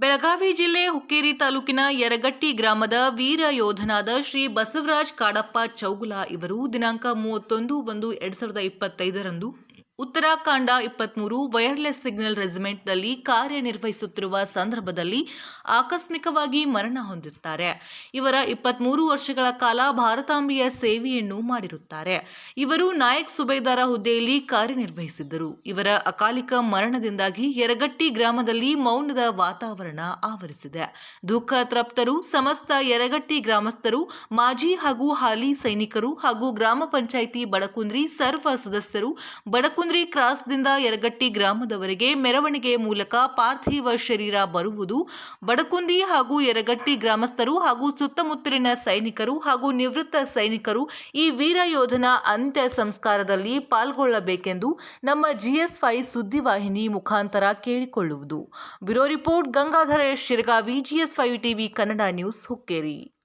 ಬೆಳಗಾವಿ ಜಿಲ್ಲೆ ಹುಕ್ಕೇರಿ ತಾಲೂಕಿನ ಯರಗಟ್ಟಿ ಗ್ರಾಮದ ವೀರ ಯೋಧನಾದ ಶ್ರೀ ಬಸವರಾಜ್ ಕಾಡಪ್ಪ ಚೌಗುಲ ಇವರು ದಿನಾಂಕ ಮೂವತ್ತೊಂದು ಒಂದು ಎರಡು ಸಾವಿರದ ಇಪ್ಪತ್ತೈದರಂದು ಉತ್ತರಾಖಂಡ ಇಪ್ಪತ್ಮೂರು ವೈರ್ಲೆಸ್ ಸಿಗ್ನಲ್ ರೆಜಿಮೆಂಟ್ನಲ್ಲಿ ಕಾರ್ಯನಿರ್ವಹಿಸುತ್ತಿರುವ ಸಂದರ್ಭದಲ್ಲಿ ಆಕಸ್ಮಿಕವಾಗಿ ಮರಣ ಹೊಂದಿರುತ್ತಾರೆ. ಇವರ ಇಪ್ಪತ್ಮೂರು ವರ್ಷಗಳ ಕಾಲ ಭಾರತಾಂಬೆಯ ಸೇವೆಯನ್ನು ಮಾಡಿರುತ್ತಾರೆ. ಇವರು ನಾಯಕ್ ಸುಬೇದಾರ ಹುದ್ದೆಯಲ್ಲಿ ಕಾರ್ಯನಿರ್ವಹಿಸಿದ್ದರು. ಇವರ ಅಕಾಲಿಕ ಮರಣದಿಂದಾಗಿ ಯರಗಟ್ಟಿ ಗ್ರಾಮದಲ್ಲಿ ಮೌನದ ವಾತಾವರಣ ಆವರಿಸಿದೆ. ದುಃಖ ತೃಪ್ತರು, ಸಮಸ್ತ ಯರಗಟ್ಟಿ ಗ್ರಾಮಸ್ಥರು, ಮಾಜಿ ಹಾಗೂ ಹಾಲಿ ಸೈನಿಕರು ಹಾಗೂ ಗ್ರಾಮ ಪಂಚಾಯಿತಿ ಬಡಕುಂದ್ರಿ ಸರ್ವ ಸದಸ್ಯರು ಬಡಕುಂದ್ರಿ ಕ್ರಾಸ್ದಿಂದ ಯರಗಟ್ಟಿ ಗ್ರಾಮದವರೆಗೆ ಮೆರವಣಿಗೆ ಮೂಲಕ ಪಾರ್ಥಿವ ಶರೀರ ಬರುವುದು. ಬಡಕುಂದಿ ಹಾಗೂ ಯರಗಟ್ಟಿ ಗ್ರಾಮಸ್ಥರು ಹಾಗೂ ಸುತ್ತಮುತ್ತಲಿನ ಸೈನಿಕರು ಹಾಗೂ ನಿವೃತ್ತ ಸೈನಿಕರು ಈ ವೀರ ಯೋಧನ ಅಂತ್ಯ ಸಂಸ್ಕಾರದಲ್ಲಿ ಪಾಲ್ಗೊಳ್ಳಬೇಕೆಂದು ನಮ್ಮ ಜಿಎಸ್ ಫೈ ಸುದ್ದಿವಾಹಿನಿ ಮುಖಾಂತರ ಕೇಳಿಕೊಳ್ಳುವುದು. Bureau report, Gangadhara Shiragavi, GS five TV, Kannada news, Hukkeri.